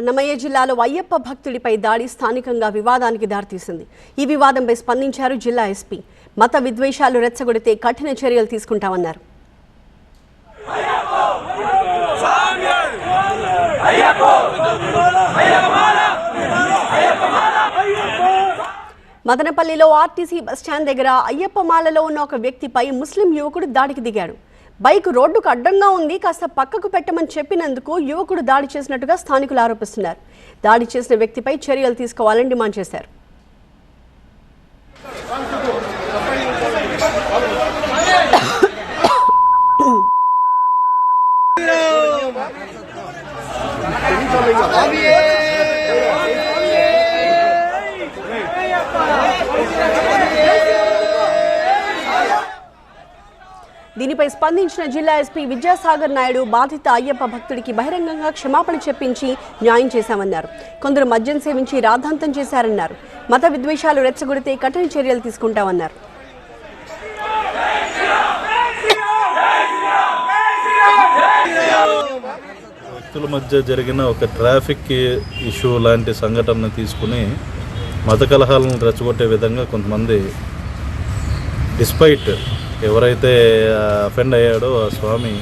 అన్నమయ్య జిల్లాలో అయ్యప్ప భక్తుడిపై దాడి స్థానికంగా వివాదానికి దారితీసింది. ఈ వివాదంపై స్పందించారు జిల్లా ఎస్పీ. మత విద్వేషాలు రెచ్చగొడితే కఠిన చర్యలు తీసుకుంటామన్నారు. మదనపల్లిలో ఆర్టీసీ బస్టాండ్ దగ్గర అయ్యప్ప మాలలో ఉన్న ఒక వ్యక్తిపై ముస్లిం యువకుడు దాడికి దిగాడు. బైక్ రోడ్డుకు అడ్డంగా ఉంది. కాస్త పక్కకు పెట్టమని చెప్పినందుకు యువకుడు దాడి చేసినట్టుగా స్థానికులు ఆరోపిస్తున్నారు. దాడి చేసిన వ్యక్తిపై చర్యలు తీసుకోవాలని డిమాండ్ చేశారు. దీనిపై స్పందించిన జిల్లా ఎస్పీ విద్యాసాగర్ నాయుడు బాధిత అయ్యప్ప భక్తుడికి బహిరంగంగా క్షమాపణ చెప్పించి న్యాయం చేశామన్నారు. కొందరు మద్యం సేవించి రాద్ధాంతం చేశారన్నారు. మత విద్వేషాలు రెచ్చగొడితే కఠిన చర్యలు తీసుకుంటామన్నారు. వ్యక్తుల మధ్య జరిగిన ఒక ట్రాఫిక్ ఇష్యూ లాంటి సంఘటనను తీసుకుని మత కలహాలను రెచ్చగొట్టే విధంగా కొంతమంది డిస్పైట్ ఎవరైతే అఫెండ్ అయ్యాడో ఆ స్వామి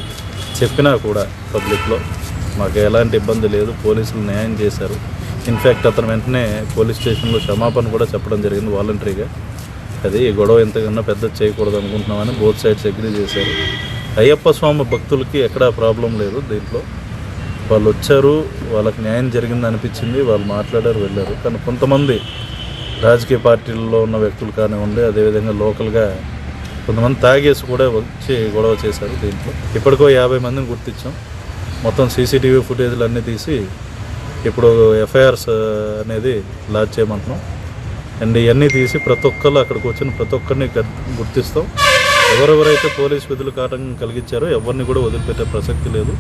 చెప్పినా కూడా పబ్లిక్లో మాకు ఎలాంటి ఇబ్బంది లేదు పోలీసులు న్యాయం చేశారు. ఇన్ఫ్యాక్ట్ అతను వెంటనే పోలీస్ స్టేషన్లో క్షమాపణ కూడా చెప్పడం జరిగింది వాలంటరీగా. అది ఈ గొడవ ఎంతకన్నా పెద్ద చేయకూడదు అనుకుంటున్నామని బోత్ సైడ్స్ అగ్రీ చేశారు. అయ్యప్ప స్వామి భక్తులకి ఎక్కడా ప్రాబ్లం లేదు దీంట్లో. వాళ్ళు వచ్చారు వాళ్ళకి న్యాయం జరిగింది అనిపించింది వాళ్ళు మాట్లాడారు వెళ్ళారు. కానీ కొంతమంది రాజకీయ పార్టీల్లో ఉన్న వ్యక్తులు కానివ్వండి అదేవిధంగా లోకల్గా కొంతమంది తాగేసి కూడా వచ్చి గొడవ చేశారు దీంట్లో. ఇప్పటికో యాభై మందిని గుర్తించాం. మొత్తం సీసీటీవీ ఫుటేజ్లు అన్నీ తీసి ఇప్పుడు ఎఫ్ఐఆర్స్ అనేది లాంచ్ చేయమంటున్నాం. అండ్ ఇవన్నీ తీసి ప్రతి ఒక్కళ్ళు అక్కడికి వచ్చిన ప్రతి ఒక్కరిని గుర్తిస్తాం. ఎవరెవరైతే పోలీస్ విధులకు ఆటంకం కలిగించారో ఎవరిని కూడా వదిలిపెట్టే ప్రసక్తి లేదు.